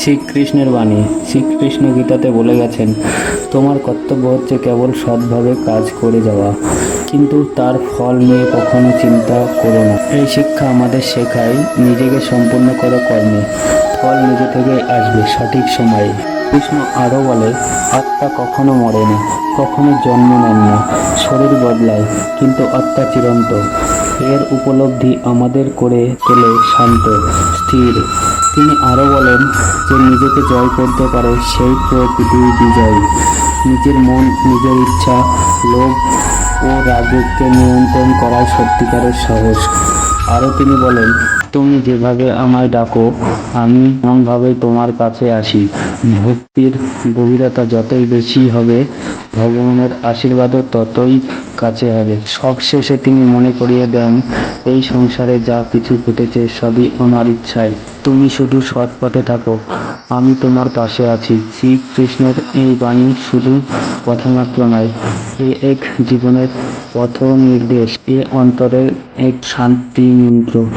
শ্রীকৃষ্ণের বাণী। শ্রীকৃষ্ণ গীতাতে বলে গেছেন, তোমার কর্তব্য হচ্ছে কেবল সৎভাবে কাজ করে যাওয়া। কিন্তু তার ফল নিয়ে কখনো চিন্তা করো না। এই শিক্ষা আমাদের শেখায় নিজেকে সম্পূর্ণ করো কর্মে। ফল নিজে থেকে আসবে সঠিক সময়ে। কৃষ্ণ আরও বলে, আত্মা কখনো মরে না, কখনো জন্ম নেন না। শরীর বদলায়, কিন্তু আত্মা চিরন্ত। এর উপলব্ধি আমাদের করে তোলে শান্ত, স্থির। তিনি আরও বলেন যে নিজেকে জয় করতে পারে সেই প্রকৃতি বিজয়ী। নিজের মন, নিজের ইচ্ছা, লোভ ও রাগকে নিয়ন্ত্রণ করাই সত্যিকারের সাহস। আরও তিনি বলেন, তুমি যেভাবে আমায় ডাকো, আমি এমনভাবেই তোমার কাছে আসি। ভক্তির গভীরতা যতই বেশি হবে, ভগবানের আশীর্বাদও ততই কাছে হবে। সবশেষে তিনি মনে করিয়ে দেন, এই সংসারে যা কিছু ঘটেছে সবই ওনার ইচ্ছায়। তুমি শুধু সৎ পথে থাকো। আমি তোমার পাশে আছি। শ্রীকৃষ্ণের এই বাণী শুধু কথামাত্র নয়, এ এক জীবনের পথ নির্দেশ এ অন্তরের এক শান্তি মন্ত্র